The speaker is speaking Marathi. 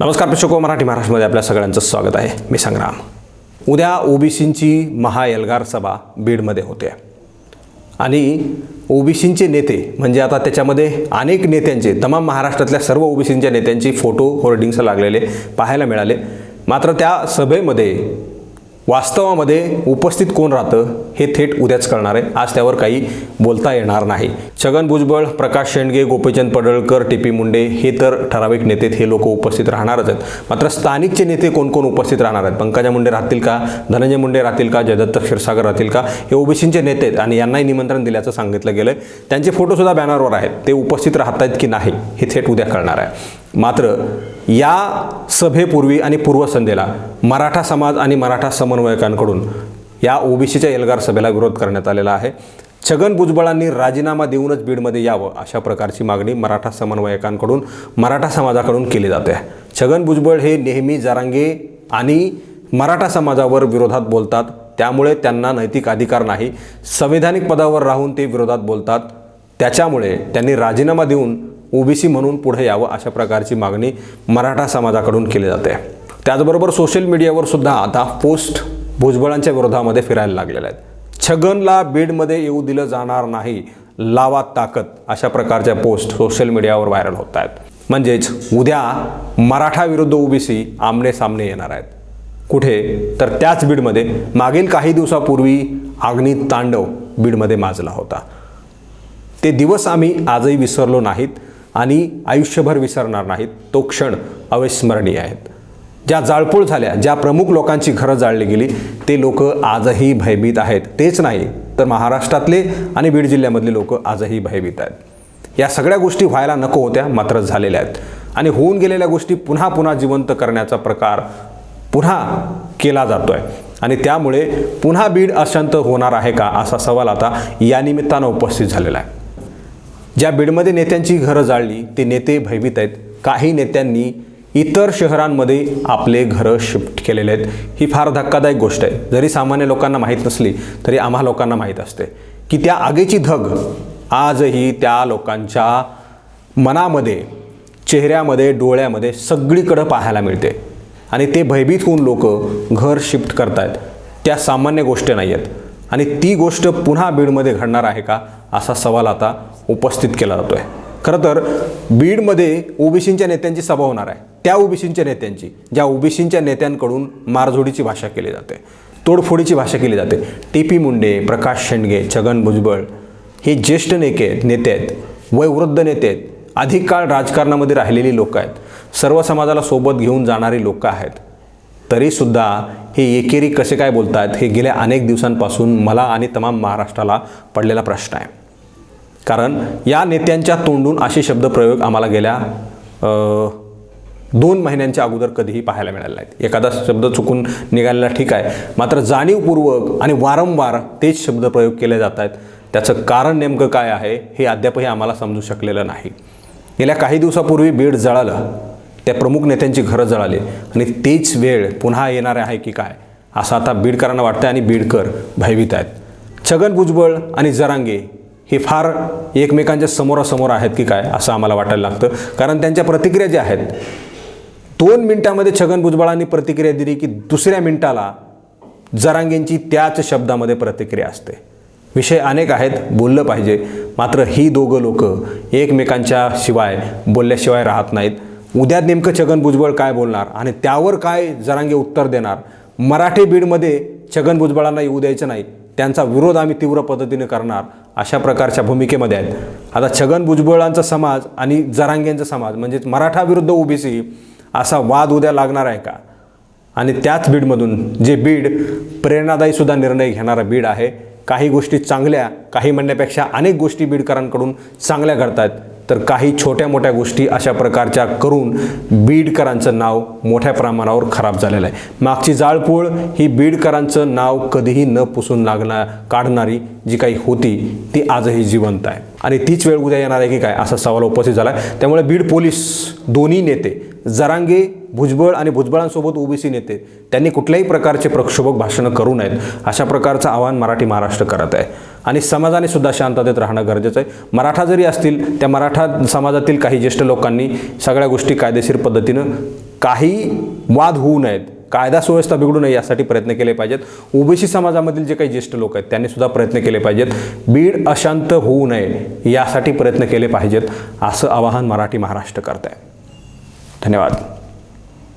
नमस्कार प्रेक्षको हो, मराठी महाराष्ट्रामध्ये आपल्या सगळ्यांचं स्वागत आहे. मी संग्राम. उद्या ओबीसींची महाएल्गार सभा बीडमध्ये होते. आणि ओबीसींचे नेते म्हणजे आता त्याच्यामध्ये अनेक नेत्यांचे तमाम महाराष्ट्रातल्या सर्व ओबीसींच्या नेत्यांची फोटो होर्डिंग्स लागलेले पाहायला मिळाले. मात्र त्या सभेमध्ये वास्तवामध्ये उपस्थित कोण राहतं हे थेट उद्याच कळणार आहे. आज त्यावर काही बोलता येणार नाही. छगन भुजबळ प्रकाश शेंडगे गोपीचंद पडळकर टी पी मुंडे हे तर ठराविक नेते हे लोक उपस्थित राहणारच आहेत. मात्र स्थानिकचे नेते कोण कोण उपस्थित राहणार आहेत? पंकजा मुंडे राहतील का? धनंजय मुंडे राहतील का? जयदत्त क्षीरसागर राहतील का? हे ओबीसींचे नेते आहेत आणि यांनाही निमंत्रण दिल्याचं सांगितलं गेलं आहे त्यांचे फोटोसुद्धा बॅनरवर आहेत. ते उपस्थित राहत आहेत की नाही हे थेट उद्या कळणार आहे. मात्र या सभेपूर्वी आणि पूर्वसंध्येला मराठा समाज आणि मराठा समन्वयकांकडून या ओबीसीच्या एल्गार सभेला विरोध करण्यात आलेला आहे. छगन भुजबळांनी राजीनामा देऊनच बीडमध्ये यावं अशा प्रकारची मागणी मराठा समन्वयकांकडून मराठा समाजाकडून केली जाते. छगन भुजबळ हे नेहमी जारांगे आणि मराठा समाजावर विरोधात बोलतात. त्यामुळे त्यांना नैतिक अधिकार नाही. संवैधानिक पदावर राहून ते विरोधात बोलतात. त्याच्यामुळे त्यांनी राजीनामा देऊन ओबीसी म्हणून पुढे यावं अशा प्रकारची मागणी मराठा समाजाकडून केली जाते. त्याचबरोबर सोशल मीडियावर सुद्धा आता पोस्ट भुजबळांच्या विरोधामध्ये फिरायला लागलेल्या आहेत. छगनला बीडमध्ये येऊ दिलं जाणार नाही लावा ताकद अशा प्रकारच्या पोस्ट सोशल मीडियावर व्हायरल होत आहेत. म्हणजेच उद्या मराठा विरुद्ध ओबीसी आमने सामने येणार आहेत. कुठे? तर त्याच बीडमध्ये. मागील काही दिवसापूर्वी आग्नी तांडव बीडमध्ये माजला होता. ते दिवस आम्ही आजही विसरलो नाहीत. आणि आयुष्यभर विसरणार नाहीत. तो क्षण अविस्मरणीय आहेत. ज्या जाळपोळ झाल्या ज्या प्रमुख लोकांची घरं जाळली गेली ते लोक आजही भयभीत आहेत. तेच नाही तर महाराष्ट्रातले आणि बीड जिल्ह्यामधले लोक आजही भयभीत आहेत. या सगळ्या गोष्टी व्हायला नको होत्या मात्र झालेल्या आहेत. आणि होऊन गेलेल्या गोष्टी पुन्हा पुन्हा जिवंत करण्याचा प्रकार पुन्हा केला जातो आहे आणि त्यामुळे पुन्हा बीड अशांत होणार आहे का असा सवाल आता या निमित्तानं उपस्थित झालेला आहे. ज्या बीडमध्ये नेत्यांची घरं जाळली ते नेते भयभीत आहेत. काही नेत्यांनी इतर शहरांमध्ये आपले घरं शिफ्ट केलेले आहेत. ही फार धक्कादायक गोष्ट आहे. जरी सामान्य लोकांना माहीत नसली तरी आम्हा लोकांना माहीत असते की त्या आगीची धग आजही त्या लोकांच्या मनामध्ये चेहऱ्यामध्ये डोळ्यामध्ये सगळीकडं पाहायला मिळते. आणि ते भयभीत होऊन लोक घर शिफ्ट करतायत. त्या सामान्य गोष्टी नाही आहेत आणि ती गोष्ट पुन्हा बीडमध्ये घडणार आहे का असा सवाल आता उपस्थित केला जातो आहे खरं तर बीडमध्ये ओबीसींच्या नेत्यांची सभा होणार आहे. त्या ओबीसींच्या नेत्यांची ज्या ओबीसींच्या नेत्यांकडून मारझोडीची भाषा केली जाते तोडफोडीची भाषा केली जाते टी पी मुंडे प्रकाश शेंडगे छगन भुजबळ हे ज्येष्ठ नेते नेते आहेत वयोवृद्ध नेते आहेत अधिक काळ राजकारणामध्ये राहिलेली लोक आहेत सर्व समाजाला सोबत घेऊन जाणारी लोकं आहेत. तरीसुद्धा हे एकेरी कसे काय बोलत आहेत हे गेल्या अनेक दिवसांपासून मला आणि तमाम महाराष्ट्राला पडलेला प्रश्न आहे. कारण या नेत्यांच्या तोंडून असे शब्दप्रयोग आम्हाला गेल्या दोन महिन्यांच्या अगोदर कधीही पाहायला मिळाले नाहीत. एखादा शब्द चुकून निघालेला ठीक आहे मात्र जाणीवपूर्वक आणि वारंवार तेच शब्दप्रयोग केले जात आहेत. त्याचं कारण नेमकं काय आहे हे अद्यापही आम्हाला समजू शकलेलं नाही. गेल्या काही दिवसापूर्वी बीड जळालं. त्या प्रमुख नेत्यांची घरं जळाली. आणि तीच वेळ पुन्हा येणार आहे की काय? असं आता बीडकरांना वाटतं आणि बीडकर भयभीत आहेत. छगन भुजबळ आणि जरांगे हे फार एकमेकांच्या समोरासमोर आहेत की काय असं आम्हाला वाटायला लागतं. कारण त्यांच्या प्रतिक्रिया ज्या आहेत दोन मिनिटामध्ये छगन भुजबळांनी प्रतिक्रिया दिली की दुसऱ्या मिनिटाला जरांगेंची त्याच शब्दामध्ये प्रतिक्रिया असते. विषय अनेक आहेत बोललं पाहिजे. मात्र ही दोघं लोक एकमेकांच्या शिवाय बोलल्याशिवाय राहत नाहीत. उद्या नेमकं छगन भुजबळ काय बोलणार आणि त्यावर काय जरांगे उत्तर देणार? मराठी बीडमध्ये छगन भुजबळांना येऊ द्यायचं नाही त्यांचा विरोध आम्ही तीव्र पद्धतीने करणार अशा प्रकारच्या भूमिकेमध्ये आहेत. आता छगन भुजबळांचा समाज आणि जरांगेंचा समाज म्हणजेच मराठा विरुद्ध ओबीसी असा वाद उद्या लागणार आहे का? आणि त्याच बीडमधून जे बीड प्रेरणादायीसुद्धा निर्णय घेणारा बीड आहे काही गोष्टी चांगल्या काही म्हणण्यापेक्षा अनेक गोष्टी बीडकरांकडून चांगल्या घडत आहेत तर काही छोट्या मोठ्या गोष्टी अशा प्रकारच्या करून बीडकरांचं नाव मोठ्या प्रमाणावर खराब झालेलं आहे. मागची जाळपोळ ही बीडकरांचं नाव कधीही न पुसून लागणार काढणारी जी काही होती ती आजही जिवंत आहे. आणि तीच वेळ उद्या येणार आहे की काय असा सवाल उपस्थित झाला आहे. त्यामुळे बीड पोलीस दोन्ही नेते जरांगे भुजबळ आणि भुजबळांसोबत ओबीसी नेते त्यांनी कुठल्याही प्रकारचे प्रक्षोभक भाषणं करू नयेत अशा प्रकारचं आव्हान मराठी महाराष्ट्र करत आहे. आणि समाजाने सुद्धा शांततेत राहणं गरजेचं आहे. मराठा जरी असतील त्या मराठा समाजातील काही ज्येष्ठ लोकांनी सगळ्या गोष्टी कायदेशीर पद्धतीनं काही वाद होऊ नयेत कायदा सुव्यवस्था बिघडू नये यासाठी प्रयत्न केले पाहिजेत. ओबीसी समाजामधील जे काही ज्येष्ठ लोक आहेत त्यांनी सुद्धा प्रयत्न केले पाहिजेत. बीड अशांत होऊ नये यासाठी प्रयत्न केले पाहिजेत असं आवाहन मराठी महाराष्ट्र करत आहे. धन्यवाद